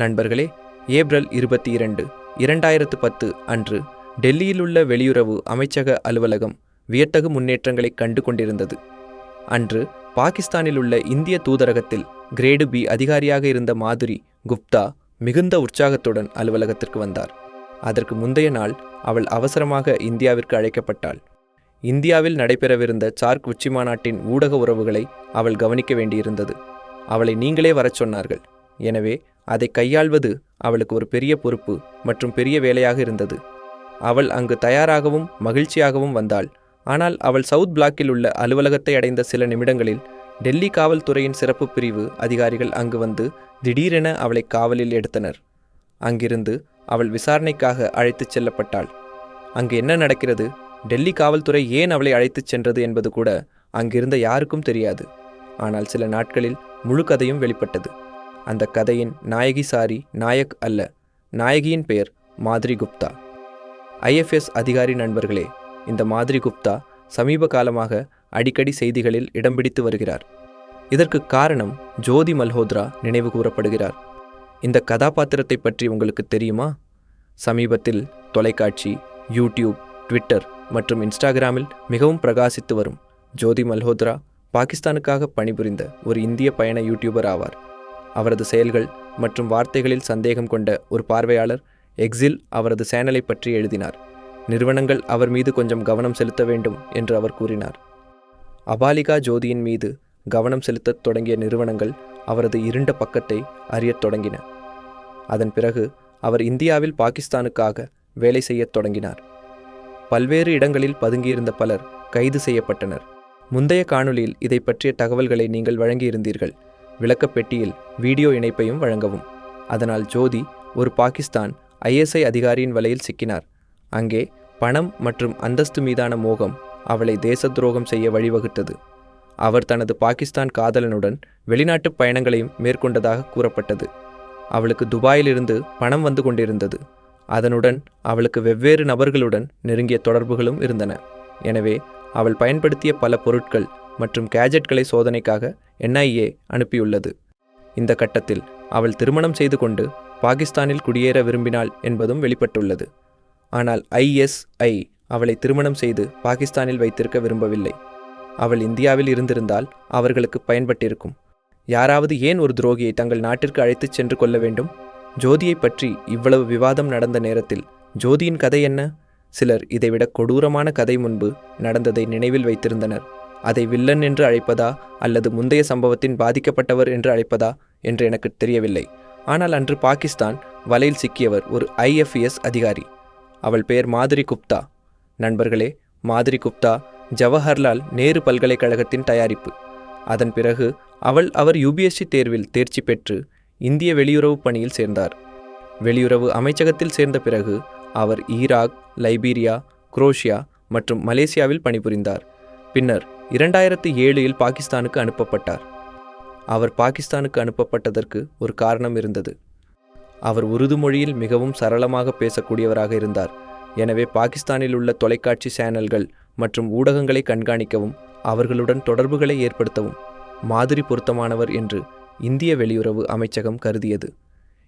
நண்பர்களே ஏப்ரல் இருபத்தி இரண்டு இரண்டாயிரத்து பத்து அன்று டெல்லியிலுள்ள வெளியுறவு அமைச்சக அலுவலகம் வியத்தகு முன்னேற்றங்களை கண்டு கொண்டிருந்தது அன்று பாகிஸ்தானில் உள்ள இந்திய தூதரகத்தில் கிரேடு பி அதிகாரியாக இருந்த மாதுரி குப்தா மிகுந்த உற்சாகத்துடன் அலுவலகத்திற்கு வந்தார். அதற்கு முந்தைய நாள் அவள் அவசரமாக இந்தியாவிற்கு அழைக்கப்பட்டாள். இந்தியாவில் நடைபெறவிருந்த சார்க் உச்சி மாநாட்டின் ஊடக உறவுகளை அவள் கவனிக்க வேண்டியிருந்தது. அவளை நீங்களே வரச் சொன்னார்கள். எனவே அதை கையாள்வது அவளுக்கு ஒரு பெரிய பொறுப்பு மற்றும் பெரிய வேலையாக இருந்தது. அவள் அங்கு தயாராகவும் மகிழ்ச்சியாகவும் வந்தாள். ஆனால் அவள் சவுத் பிளாக்கில் உள்ள அலுவலகத்தை அடைந்த சில நிமிடங்களில் டெல்லி காவல்துறையின் சிறப்பு பிரிவு அதிகாரிகள் அங்கு வந்து திடீரென அவளை காவலில் எடுத்தனர். அங்கிருந்து அவள் விசாரணைக்காக அழைத்துச் செல்லப்பட்டாள். அங்கு என்ன நடக்கிறது? டெல்லி காவல்துறை ஏன் அவளை அழைத்துச் சென்றது என்பது கூட அங்கிருந்த யாருக்கும் தெரியாது. ஆனால் சில நாட்களில் முழு கதையும் வெளிப்பட்டது. அந்த கதையின் நாயகி சாரி நாயக் அல்ல. நாயகியின் பெயர் மாதிரி குப்தா ஐஎஃப்எஸ் அதிகாரி நண்பர்களே இந்த மாதிரி குப்தா சமீப காலமாக அடிக்கடி செய்திகளில் இடம் பிடித்து வருகிறார். இதற்கு காரணம் ஜோதி மல்ஹோத்ரா நினைவு கூறப்படுகிறார். இந்த கதாபாத்திரத்தை பற்றி உங்களுக்கு தெரியுமா? சமீபத்தில் தொலைக்காட்சி யூடியூப் ட்விட்டர் மற்றும் இன்ஸ்டாகிராமில் மிகவும் பிரகாசித்து வரும் ஜோதி மல்ஹோத்ரா பாகிஸ்தானுக்காக பணிபுரிந்த ஒரு இந்திய பயண யூடியூபர் ஆவார். அவரது செயல்கள் மற்றும் வார்த்தைகளில் சந்தேகம் கொண்ட ஒரு பார்வையாளர் எக்ஸில் அவரது சேனலை பற்றி எழுதினார். நிறுவனங்கள் அவர் மீது கொஞ்சம் கவனம் செலுத்த வேண்டும் என்று அவர் கூறினார். அபாலிகா ஜோதியின் மீது கவனம் செலுத்தத் தொடங்கிய நிறுவனங்கள் அவரது இருண்ட பக்கத்தை அறியத் தொடங்கின. அதன் பிறகு அவர் இந்தியாவில் பாகிஸ்தானுக்காக வேலை செய்யத் தொடங்கினார். பல்வேறு இடங்களில் பதுங்கியிருந்த பலர் கைது செய்யப்பட்டனர். முந்தைய காணொளியில் இதை பற்றிய தகவல்களை நீங்கள் வழங்கியிருந்தீர்கள். விளக்கப்பெட்டியில் வீடியோ இணைப்பையும் வழங்கவும். அதனால் ஜோதி ஒரு பாகிஸ்தான் ஐஎஸ்ஐ அதிகாரியின் வலையில் சிக்கினார். அங்கே பணம் மற்றும் அந்தஸ்து மீதான மோகம் அவளை தேச துரோகம் செய்ய வழிவகுத்தது. அவர் தனது பாகிஸ்தான் காதலனுடன் வெளிநாட்டு பயணங்களையும் மேற்கொண்டதாக கூறப்பட்டது. அவளுக்கு துபாயிலிருந்து பணம் வந்து கொண்டிருந்தது. அதனுடன் அவளுக்கு வெவ்வேறு நபர்களுடன் நெருங்கிய தொடர்புகளும் இருந்தன. எனவே அவள் பயன்படுத்திய பல பொருட்கள் மற்றும் கேஜெட்களை சோதனைக்காக என்ஐஏ அனுப்பியுள்ளது. இந்த கட்டத்தில் அவள் திருமணம் செய்து கொண்டு பாகிஸ்தானில் குடியேற விரும்பினாள் என்பதும் வெளிப்பட்டுள்ளது. ஆனால் ஐஎஸ்ஐ அவளை திருமணம் செய்து பாகிஸ்தானில் வைத்திருக்க விரும்பவில்லை. அவள் இந்தியாவில் இருந்திருந்தால் அவர்களுக்கு பயன்பட்டிருக்கும். யாராவது ஏன் ஒரு துரோகியை தங்கள் நாட்டிற்கு அழைத்துச் சென்று கொள்ள வேண்டும்? ஜோதியை பற்றி இவ்வளவு விவாதம் நடந்த நேரத்தில் ஜோதியின் கதை என்ன? சிலர் இதைவிட கொடூரமான கதை முன்பு நடந்ததை நினைவில் வைத்திருந்தனர். அதை வில்லன் என்று அழைப்பதா அல்லது முந்தைய சம்பவத்தின் பாதிக்கப்பட்டவர் என்று அழைப்பதா என்று எனக்கு தெரியவில்லை. ஆனால் அன்று பாகிஸ்தான் வலையில் சிக்கியவர் ஒரு ஐஎஃப்இஎஸ் அதிகாரி. அவள் பெயர் மாதிரி குப்தா. நண்பர்களே மாதிரி குப்தா ஜவஹர்லால் நேரு பல்கலைக்கழகத்தின் தயாரிப்பு. அதன் பிறகு அவள் அவர் யுபிஎஸ்சி தேர்வில் தேர்ச்சி பெற்று இந்திய வெளியுறவு பணியில் சேர்ந்தார். வெளியுறவு அமைச்சகத்தில் சேர்ந்த பிறகு அவர் ஈராக் லைபீரியா குரோஷியா மற்றும் மலேசியாவில் பணிபுரிந்தார். பின்னர் இரண்டாயிரத்து ஏழில் பாகிஸ்தானுக்கு அனுப்பப்பட்டார். அவர் பாகிஸ்தானுக்கு அனுப்பப்பட்டதற்கு ஒரு காரணம் இருந்தது. அவர் உருது மொழியில் மிகவும் சரளமாக பேசக்கூடியவராக இருந்தார். எனவே பாகிஸ்தானில் உள்ள தொலைக்காட்சி சேனல்கள் மற்றும் ஊடகங்களை கண்காணிக்கவும் அவர்களுடன் தொடர்புகளை ஏற்படுத்தவும் மாதிரி பொருத்தமானவர் என்று இந்திய வெளியுறவு அமைச்சகம் கருதியது.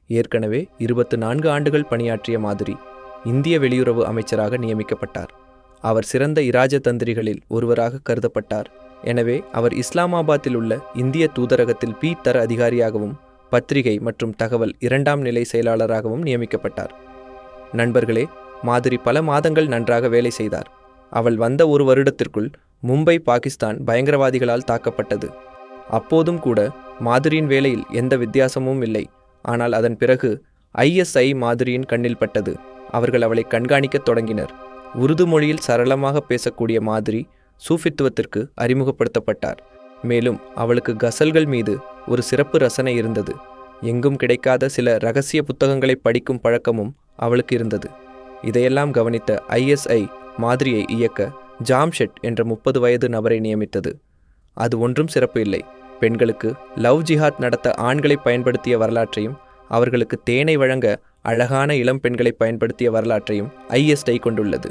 ஏற்கனவே இருபத்து நான்கு ஆண்டுகள் பணியாற்றிய மாதிரி இந்திய வெளியுறவு அமைச்சராக நியமிக்கப்பட்டார். அவர் சிறந்த இராஜதந்திரிகளில் ஒருவராக கருதப்பட்டார். எனவே அவர் இஸ்லாமாபாத்தில் உள்ள இந்திய தூதரகத்தில் பி தர அதிகாரியாகவும் பத்திரிகை மற்றும் தகவல் இரண்டாம் நிலை செயலாளராகவும் நியமிக்கப்பட்டார். நண்பர்களே மாதிரி பல மாதங்கள் நன்றாக வேலை செய்தார். அவள் வந்த ஒரு வருடத்திற்குள் மும்பை பாகிஸ்தான் பயங்கரவாதிகளால் தாக்கப்பட்டது. அப்போதும் கூட மாதிரியின் வேலையில் எந்த வித்தியாசமும் இல்லை. ஆனால் அதன் பிறகு ஐஎஸ்ஐ மாதிரியின் கண்ணில் பட்டது. அவர்கள் அவளை கண்காணிக்கத் தொடங்கினர். உருது மொழியில் சரளமாக பேசக்கூடிய மாதிரி சூஃபித்துவத்திற்கு அறிமுகப்படுத்தப்பட்டார். மேலும் அவளுக்கு கசல்கள் மீது ஒரு சிறப்பு ரசனை இருந்தது. எங்கும் கிடைக்காத சில ரகசிய புத்தகங்களை படிக்கும் பழக்கமும் அவளுக்கு இருந்தது. இதையெல்லாம் கவனித்த ஐஎஸ்ஐ மாதிரியை இயக்க ஜாம்ஷெட் என்ற முப்பது வயது நபரை நியமித்தது. அது ஒன்றும் சிறப்பு இல்லை. பெண்களுக்கு லவ் ஜிஹாத் நடத்த ஆண்களை பயன்படுத்திய வரலாற்றையும் அவர்களுக்கு தேனை வழங்க அழகான இளம் பெண்களை பயன்படுத்திய வரலாற்றையும் ஐஎஸ்ஐ கொண்டுள்ளது.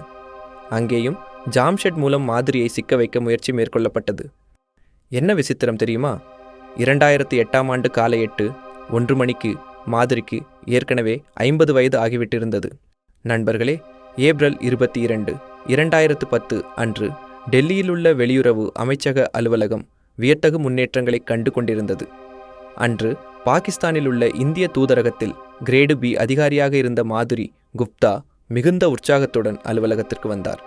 அங்கேயும் ஜாம்ஷெட் மூலம் மாதிரியை சிக்க வைக்க முயற்சி மேற்கொள்ளப்பட்டது. என்ன விசித்திரம் தெரியுமா? இரண்டாயிரத்தி எட்டாம் ஆண்டு காலை எட்டு ஒன்று மணிக்கு மாதிரிக்கு ஏற்கனவே ஐம்பது வயது ஆகிவிட்டிருந்தது. நண்பர்களே ஏப்ரல் இருபத்தி இரண்டு இரண்டாயிரத்து பத்து அன்று டெல்லியிலுள்ள வெளியுறவு அமைச்சக அலுவலகம் வியத்தகு முன்னேற்றங்களை கண்டு கொண்டிருந்தது. அன்று பாகிஸ்தானில் உள்ள இந்திய தூதரகத்தில் கிரேடு பி அதிகாரியாக இருந்த மாதுரி குப்தா மிகுந்த உற்சாகத்துடன் அலுவலகத்திற்கு வந்தார்.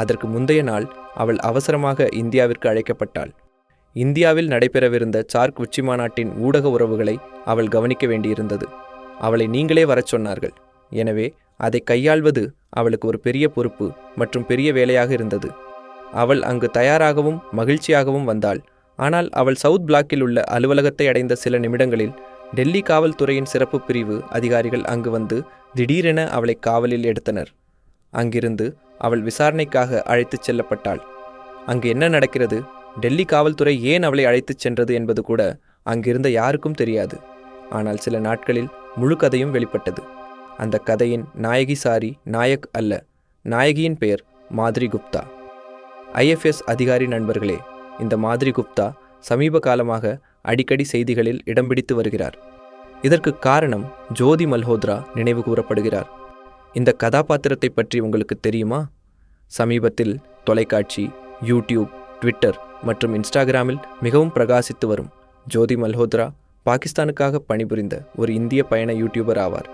அதற்கு முந்தைய நாள் அவள் அவசரமாக இந்தியாவிற்கு அழைக்கப்பட்டாள். இந்தியாவில் நடைபெறவிருந்த சார்க் உச்சி மாநாட்டின் ஊடக உறவுகளை அவள் கவனிக்க வேண்டியிருந்தது. அவளை நீங்களே வரச் சொன்னார்கள். எனவே அதை கையாள்வது அவளுக்கு ஒரு பெரிய பொறுப்பு மற்றும் பெரிய வேலையாக இருந்தது. அவள் அங்கு தயாராகவும் மகிழ்ச்சியாகவும் வந்தாள். ஆனால் அவள் சவுத் பிளாக்கில் உள்ள அலுவலகத்தை அடைந்த சில நிமிடங்களில் டெல்லி காவல்துறையின் சிறப்பு பிரிவு அதிகாரிகள் அங்கு வந்து திடீரென அவளை காவலில் எடுத்தனர். அங்கிருந்து அவள் விசாரணைக்காக அழைத்துச் செல்லப்பட்டாள். அங்கு என்ன நடக்கிறது? டெல்லி காவல்துறை ஏன் அவளை அழைத்துச் சென்றது என்பது கூட அங்கிருந்த யாருக்கும் தெரியாது. ஆனால் சில நாட்களில் முழு கதையும் வெளிப்பட்டது. அந்த கதையின் நாயகி சாரி நாயக் அல்ல நாயகியின் பெயர் மாதிரி குப்தா. ஐஎஃப்எஸ் அதிகாரி நண்பர்களே இந்த மாதிரி குப்தா சமீப காலமாக அடிக்கடி செய்திகளில் இடம் பிடித்து வருகிறார். இதற்கு காரணம் ஜோதி மல்ஹோத்ரா நினைவு கூறப்படுகிறார். இந்த கதாபாத்திரத்தை பற்றி உங்களுக்கு தெரியுமா? சமீபத்தில் தொலைக்காட்சி யூடியூப் ட்விட்டர் மற்றும் இன்ஸ்டாகிராமில் மிகவும் பிரகாசித்து வரும் ஜோதி மல்ஹோத்ரா பாகிஸ்தானுக்காக பணிபுரிந்த ஒரு இந்திய பயண யூடியூபர் ஆவார்.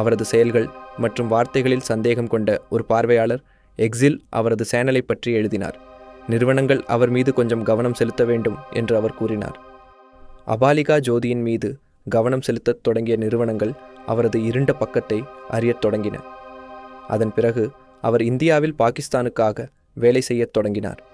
அவரது செயல்கள் மற்றும் வார்த்தைகளில் சந்தேகம் கொண்ட ஒரு பார்வையாளர் எக்ஸில் அவரது சேனலை பற்றி எழுதினார். நிறுவனங்கள் அவர் மீது கொஞ்சம் கவனம் செலுத்த வேண்டும் என்று அவர் கூறினார். அபாலிகா ஜோதியின் மீது கவனம் செலுத்தத் தொடங்கிய நிறுவனங்கள் அவரது இருண்ட பக்கத்தை அறியத் தொடங்கின. அதன் பிறகு அவர் இந்தியாவில் பாகிஸ்தானுக்காக வேலை செய்யத் தொடங்கினார்.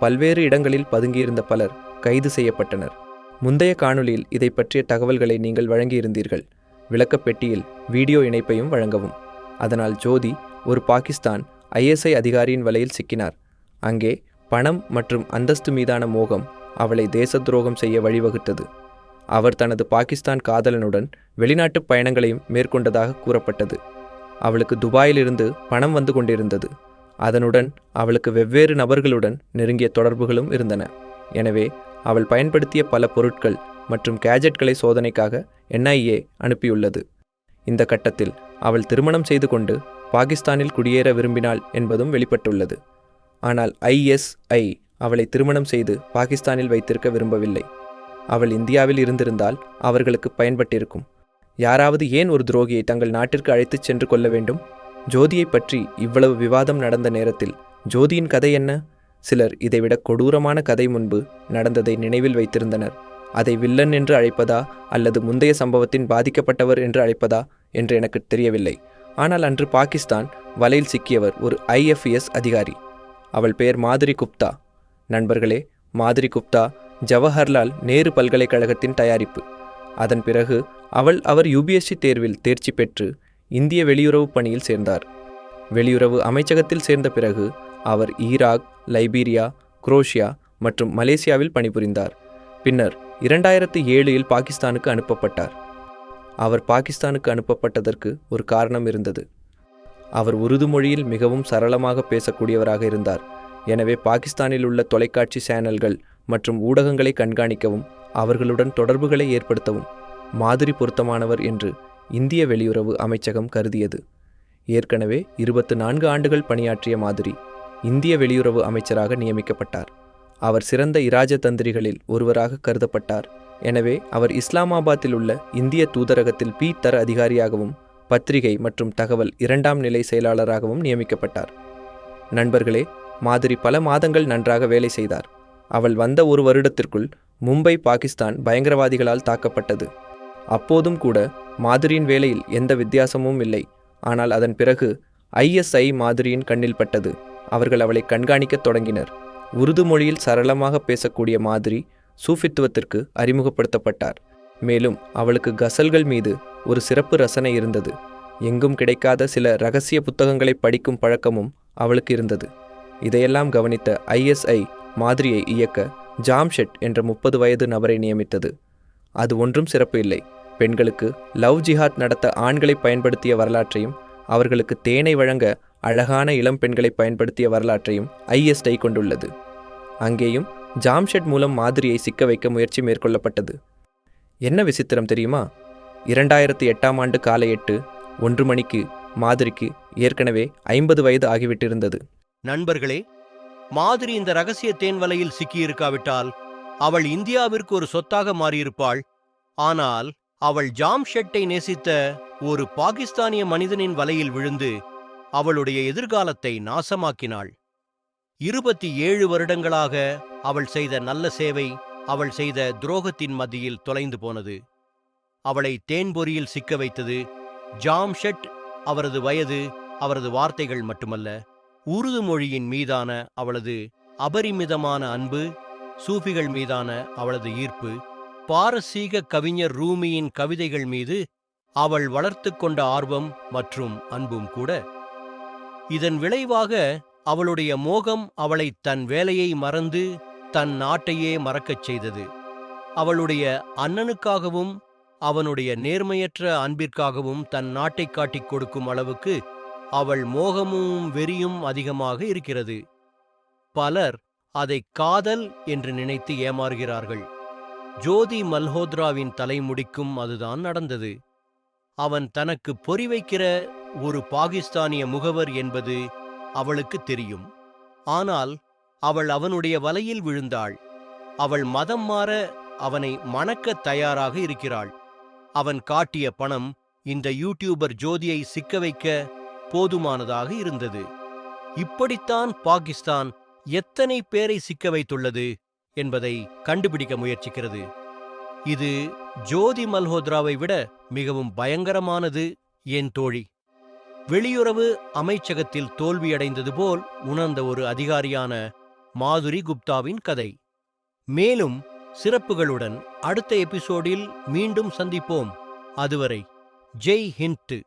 பல்வேறு இடங்களில் பதுங்கியிருந்த பலர் கைது செய்யப்பட்டனர். முந்தைய காணொளியில் இதை பற்றிய தகவல்களை நீங்கள் வழங்கியிருந்தீர்கள். விளக்கப்பெட்டியில் வீடியோ இணைப்பையும் வழங்கவும். அதனால் ஜோதி ஒரு பாகிஸ்தான் ஐஎஸ்ஐ அதிகாரியின் வலையில் சிக்கினார். அங்கே பணம் மற்றும் அந்தஸ்து மீதான மோகம் அவளை தேச துரோகம் செய்ய வழிவகுத்தது. அவர் தனது பாகிஸ்தான் காதலனுடன் வெளிநாட்டு பயணங்களையும் மேற்கொண்டதாக கூறப்பட்டது. அவளுக்கு துபாயிலிருந்து பணம் வந்து கொண்டிருந்தது. அதனுடன் அவளுக்கு வெவ்வேறு நபர்களுடன் நெருங்கிய தொடர்புகளும் இருந்தன. எனவே அவள் பயன்படுத்திய பல பொருட்கள் மற்றும் கேஜெட்களை சோதனைக்காக என்ஐஏ அனுப்பியுள்ளது. இந்த கட்டத்தில் அவள் திருமணம் செய்து கொண்டு பாகிஸ்தானில் குடியேற விரும்பினாள் என்பதும் வெளிப்பட்டுள்ளது. ஆனால் ஐஎஸ்ஐ அவளை திருமணம் செய்து பாகிஸ்தானில் வைத்திருக்க விரும்பவில்லை. அவள் இந்தியாவில் இருந்திருந்தால் அவர்களுக்கு பயன்பட்டிருக்கும். யாராவது ஏன் ஒரு துரோகியை தங்கள் நாட்டிற்கு அழைத்துச் சென்று கொள்ள வேண்டும்? ஜோதியை பற்றி இவ்வளவு விவாதம் நடந்த நேரத்தில் ஜோதியின் கதை என்ன? சிலர் இதைவிட கொடூரமான கதை முன்பு நடந்ததை நினைவில் வைத்திருந்தனர். அதை வில்லன் என்று அழைப்பதா அல்லது முந்தைய சம்பவத்தின் பாதிக்கப்பட்டவர் என்று அழைப்பதா என்று எனக்கு தெரியவில்லை. ஆனால் அன்று பாகிஸ்தான் வலையில் சிக்கியவர் ஒரு ஐஎஃப்எஸ் அதிகாரி. அவள் பெயர் மாதிரி குப்தா. நண்பர்களே மாதிரி குப்தா ஜவஹர்லால் நேரு பல்கலைக்கழகத்தின் தயாரிப்பு. அதன் பிறகு அவள் அவர் யுபிஎஸ்சி தேர்வில் தேர்ச்சி பெற்று இந்திய வெளியுறவு பணியில் சேர்ந்தார். வெளியுறவு அமைச்சகத்தில் சேர்ந்த பிறகு அவர் ஈராக் லைபீரியா குரோஷியா மற்றும் மலேசியாவில் பணிபுரிந்தார். பின்னர் இரண்டாயிரத்து ஏழில் பாகிஸ்தானுக்கு அனுப்பப்பட்டார். அவர் பாகிஸ்தானுக்கு அனுப்பப்பட்டதற்கு ஒரு காரணம் இருந்தது. அவர் உருது மொழியில் மிகவும் சரளமாக பேசக்கூடியவராக இருந்தார். எனவே பாகிஸ்தானில் உள்ள தொலைக்காட்சி சேனல்கள் மற்றும் ஊடகங்களை கண்காணிக்கவும் அவர்களுடன் தொடர்புகளை ஏற்படுத்தவும் மாதிரி பொருத்தமானவர் என்று இந்திய வெளியுறவு அமைச்சகம் கருதியது. ஏற்கனவே இருபத்து நான்கு ஆண்டுகள் பணியாற்றிய மாதிரி இந்திய வெளியுறவு அமைச்சராக நியமிக்கப்பட்டார். அவர் சிறந்த இராஜதந்திரிகளில் ஒருவராக கருதப்பட்டார். எனவே அவர் இஸ்லாமாபாத்தில் உள்ள இந்திய தூதரகத்தில் பி தர அதிகாரியாகவும் பத்திரிகை மற்றும் தகவல் இரண்டாம் நிலை செயலாளராகவும் நியமிக்கப்பட்டார். நண்பர்களே மாதிரி பல மாதங்கள் நன்றாக வேலை செய்தார். அவள் வந்த ஒரு வருடத்திற்குள் மும்பை பாகிஸ்தான் பயங்கரவாதிகளால் தாக்கப்பட்டது. அப்போதும் கூட மாதிரியின் வேலையில் எந்த வித்தியாசமும் இல்லை. ஆனால் அதன் பிறகு ஐஎஸ்ஐ மாதிரியின் கண்ணில் பட்டது. அவர்கள் அவளை கண்காணிக்கத் தொடங்கினர். உருது மொழியில் சரளமாக பேசக்கூடிய மாதிரி சூஃபித்துவத்திற்கு அறிமுகப்படுத்தப்பட்டார். மேலும் அவளுக்கு கசல்கள் மீது ஒரு சிறப்பு ரசனை இருந்தது. எங்கும் கிடைக்காத சில ரகசிய புத்தகங்களை படிக்கும் பழக்கமும் அவளுக்கு இருந்தது. இதையெல்லாம் கவனித்த ஐஎஸ்ஐ மாதிரியை இயக்க ஜாம்ஷெட் என்ற முப்பது வயது நபரை நியமித்தது. அது ஒன்றும் சிறப்பு இல்லை. பெண்களுக்கு லவ் ஜிஹாத் நடத்த ஆண்களை பயன்படுத்திய வரலாற்றையும் அவர்களுக்கு தேனை வழங்க அழகான இளம் பெண்களை பயன்படுத்திய வரலாற்றையும் ஐஎஸ்ஐ கொண்டுள்ளது. அங்கேயும் ஜாம்ஷெட் மூலம் மாதிரியை சிக்க வைக்க முயற்சி மேற்கொள்ளப்பட்டது. என்ன விசித்திரம் தெரியுமா? இரண்டாயிரத்து எட்டாம் ஆண்டு காலை எட்டு ஒன்று மணிக்கு மாதிரிக்கு ஏற்கனவே ஐம்பது வயது ஆகிவிட்டிருந்தது. நண்பர்களே மாதிரி இந்த ரகசிய தேன் வலையில் சிக்கியிருக்காவிட்டால் அவள் இந்தியாவிற்கு ஒரு சொத்தாக மாறியிருப்பாள். ஆனால் அவள் ஜாம்ஷெட்டை நேசித்த ஒரு பாகிஸ்தானிய மனிதனின் வலையில் விழுந்து அவளுடைய எதிர்காலத்தை நாசமாக்கினாள். இருபத்தி ஏழு வருடங்களாக அவள் செய்த நல்ல சேவை அவள் செய்த துரோகத்தின் மத்தியில் தொலைந்து போனது. அவளை தேன்பொறியில் சிக்க வைத்தது. ஜாம்ஷெட் அவரது வயது அவரது வார்த்தைகள் மட்டுமல்ல உருது மொழியின் மீதான அவளது அபரிமிதமான அன்பு சூஃபிகள் மீதான அவளது ஈர்ப்பு பாரசீக கவிஞர் ரூமியின் கவிதைகள் மீது அவள் வளர்த்து கொண்ட ஆர்வம் மற்றும் அன்பும் கூட. இதன் விளைவாக அவளுடைய மோகம் அவளை தன் வேலையை மறந்து தன் நாட்டையே மறக்கச் செய்தது. அவளுடைய அண்ணனுக்காகவும் அவனுடைய நேர்மையற்ற அன்பிற்காகவும் தன் நாட்டை காட்டிக் கொடுக்கும் அளவுக்கு அவள் மோகமும் வெறியும் அதிகமாக இருக்கிறது. பலர் அதை காதல் என்று நினைத்து ஏமாறுகிறார்கள். ஜோதி மல்ஹோத்ராவின் தலைமுடிக்கும் அதுதான் நடந்தது. அவன் தனக்கு பொறி வைக்கிற ஒரு பாகிஸ்தானிய முகவர் என்பது அவளுக்கு தெரியும். ஆனால் அவள் அவனுடைய வலையில் விழுந்தாள். அவள் மதம் மாற அவனை மணக்கத் தயாராக இருக்கிறாள். அவன் காட்டிய பணம் இந்த யூடியூபர் ஜோதியை சிக்க வைக்க போதுமானதாக இருந்தது. இப்படித்தான் பாகிஸ்தான் எத்தனை பேரை சிக்க வைத்துள்ளது என்பதை கண்டுபிடிக்க முயற்சிக்கிறது. இது ஜோதி மல்ஹோத்ராவை விட மிகவும் பயங்கரமானது என் தோழி? வெளியுறவு அமைச்சகத்தில் தோல்வியடைந்தது போல் உணர்ந்த ஒரு அதிகாரியான மாதுரி குப்தாவின் கதை. மேலும் சிறப்புகளுடன் அடுத்த எபிசோடில் மீண்டும் சந்திப்போம். அதுவரை ஜெய் ஹிண்ட்